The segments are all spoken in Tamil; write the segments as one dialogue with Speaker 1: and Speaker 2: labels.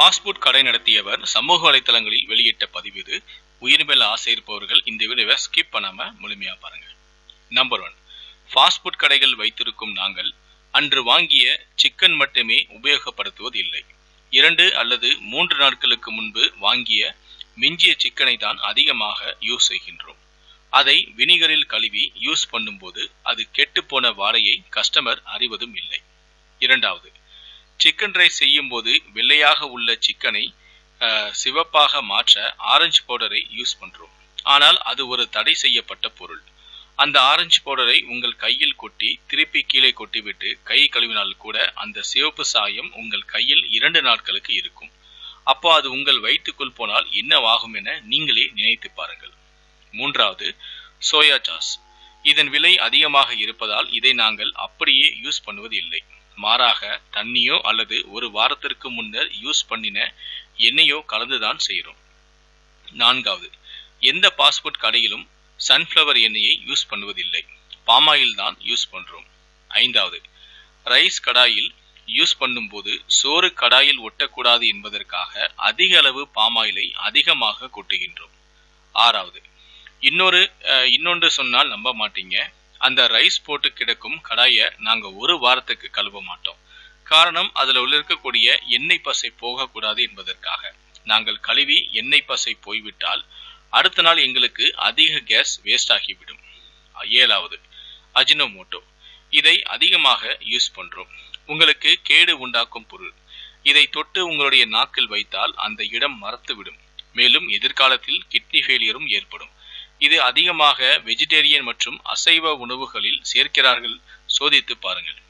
Speaker 1: ஃபாஸ்ட்ஃபுட் கடை நடத்தியவர் சமூக வலைத்தளங்களில் வெளியிட்ட பதிவு இது. உயிர் மேல ஆசை இருப்பவர்கள் இந்த வீடியோவை ஸ்கிப் பண்ணாம முழுமையா பாருங்க. நம்பர் ஒன் ஃபாஸ்ட்ஃபுட் கடைகள் வைத்திருக்கும் நாங்கள் அன்று வாங்கிய சிக்கன் மட்டுமே உபயோகப்படுத்துவது இல்லை இரண்டு அல்லது மூன்று நாட்களுக்கு முன்பு வாங்கிய மிஞ்சிய சிக்கனை தான் அதிகமாக யூஸ் செய்கின்றோம். அதை வினிகரில் கழுவி யூஸ் பண்ணும்போது அது கெட்டுப்போன வாடையை கஸ்டமர் அறிவதும் இல்லை. இரண்டாவது சிக்கன் ரைஸ் செய்யும் போது வெள்ளையாக உள்ள சிக்கனை சிவப்பாக மாற்ற ஆரஞ்சு பவுடரை யூஸ் பண்ணுறோம் ஆனால் அது ஒரு தடை செய்யப்பட்ட பொருள். அந்த ஆரஞ்சு பவுடரை உங்கள் கையில் கொட்டி திருப்பி கீழே கொட்டிவிட்டு கை கழுவினால் கூட அந்த சிவப்பு சாயம் உங்கள் கையில் இரண்டு நாட்களுக்கு இருக்கும். அப்போ அது உங்கள் வயிற்றுக்குள் போனால் என்னவாகும் என நீங்களே நினைத்து பாருங்கள். மூன்றாவது சோயா சாஸ் இதன் விலை அதிகமாக இருப்பதால் இதை நாங்கள் அப்படியே யூஸ் பண்ணுவது இல்லை மாறாக தண்ணியோ அல்லது ஒரு வாரத்திற்கு முன்னர் யூஸ் பண்ணின எண்ணெயோ கலந்துதான் செய்கிறோம். நான்காவது எந்த பாஸ்போர்ட் கடையிலும் சன்ஃப்ளவர் எண்ணெயை யூஸ் பண்ணுவதில்லை. பாமாயில் தான் யூஸ் பண்ணுறோம் ஐந்தாவது ரைஸ் கடாயில் யூஸ் பண்ணும்போது சோறு கடாயில் ஒட்டக்கூடாது என்பதற்காக அதிக அளவு பாமாயிலை அதிகமாக கொட்டுகின்றோம். ஆறாவது இன்னொரு இன்னொன்று சொன்னால் நம்ப மாட்டீங்க. அந்த ரைஸ் போட்டு கிடக்கும் கடாயை நாங்கள் ஒரு வாரத்துக்கு கழுவ மாட்டோம். காரணம் அதில் உள்ள இருக்கக்கூடிய எண்ணெய் பசை போகக்கூடாது என்பதற்காக. நாங்கள் கழுவி எண்ணெய் பசை போய்விட்டால் அடுத்த நாள் எங்களுக்கு அதிக கேஸ் வேஸ்ட் ஆகிவிடும். ஏழாவது அஜினோமோட்டோ. இதை அதிகமாக யூஸ் பண்ணுறோம் உங்களுக்கு கேடு உண்டாக்கும் பொருள். இதை தொட்டு உங்களுடைய நாக்கில் வைத்தால் அந்த இடம் மறத்துவிடும். மேலும் எதிர்காலத்தில் கிட்னி ஃபெயிலியரும் ஏற்படும். இது அதிகமாக வெஜிடேரியன் மற்றும் அசைவ உணவுகளில் சேர்க்கிறார்கள். சோதித்து பாருங்கள்.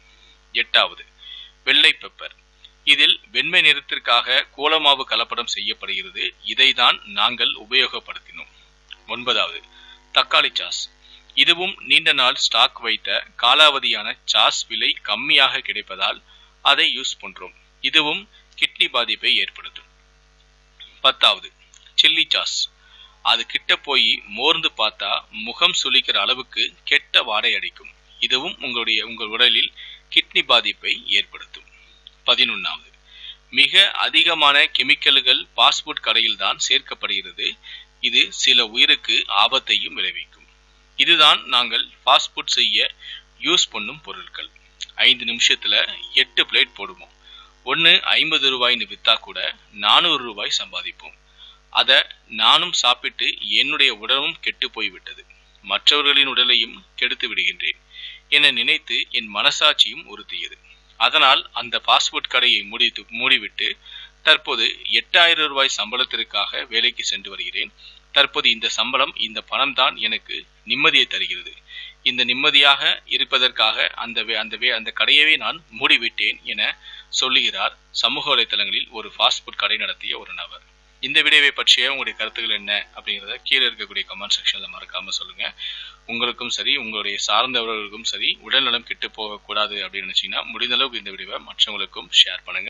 Speaker 1: எட்டாவது வெள்ளை பெப்பர் இதில் வெண்மை நிறத்திற்காக கோலமாவு கலப்படம் செய்யப்படுகிறது. இதை தான் நாங்கள் உபயோகப்படுத்தினோம். ஒன்பதாவது தக்காளி சாஸ். இதுவும் நீண்ட நாள் ஸ்டாக் வைத்த காலாவதியான சாஸ் விலை கம்மியாக கிடைப்பதால் அதை யூஸ் பண்றோம். இதுவும் கிட்னி பாதிப்பை ஏற்படுத்தும். பத்தாவது சில்லி சாஸ். அது கிட்ட போய் மோர்ந்து பார்த்தா முகம் சுளிக்கிற அளவுக்கு கெட்ட வாடை அடிக்கும். இதுவும் உங்களுடைய உங்கள் உடலில் கிட்னி பாதிப்பை ஏற்படுத்தும். பதினொன்னாவது. மிக அதிகமான கெமிக்கல்கள் பாஸ்போர்ட் கடையில் தான் சேர்க்கப்படுகிறது. இது சில உயிருக்கு ஆபத்தையும் விளைவிக்கும். இதுதான் நாங்கள் பாஸ்போர்ட் செய்ய யூஸ் பண்ணும் பொருட்கள். ஐந்து நிமிஷத்துல எட்டு பிளேட் போடுவோம். ஒன்று ஐம்பது ரூபாய்னு விற்றா கூட நானூறு ரூபாய் சம்பாதிப்போம். அதை நானும் சாப்பிட்டு என்னுடைய உடலும் கெட்டு போய்விட்டது. மற்றவர்களின் உடலையும் கெடுத்து விடுகின்றேன். என நினைத்து என் மனசாட்சியும் உறுத்தியது. அதனால் அந்த பாஸ்போர்ட் கடையை முடித்து மூடிவிட்டு தற்போது எட்டாயிரம் ரூபாய் சம்பளத்திற்காக வேலைக்கு சென்று வருகிறேன். தற்போது இந்த சம்பளம் இந்த பணம் தான் எனக்கு நிம்மதியை தருகிறது. இந்த நிம்மதியாக இருப்பதற்காக அந்த வே- அந்த வே- அந்த கடையவே நான் மூடிவிட்டேன் என சொல்லுகிறார் சமூக வலைத்தளங்களில் ஒரு ஃபாஸ்ட் ஃபுட் கடை நடத்திய ஒரு நபர். இந்த வீடியோவை பற்றிய உங்களுடைய கருத்துக்கள் என்ன அப்படிங்கிறத கீழே இருக்கக்கூடிய கமெண்ட் செக்ஷனில் மறக்காம சொல்லுங்க. உங்களுக்கும் சரி உங்களுடைய சார்ந்தவர்களுக்கும் சரி உடல்நலம் கெட்டு போகக்கூடாது அப்படின்னு நினைச்சீங்கன்னா முடிந்த அளவுக்கு இந்த வீடியோவை மற்றவங்களுக்கும் ஷேர் பண்ணுங்க.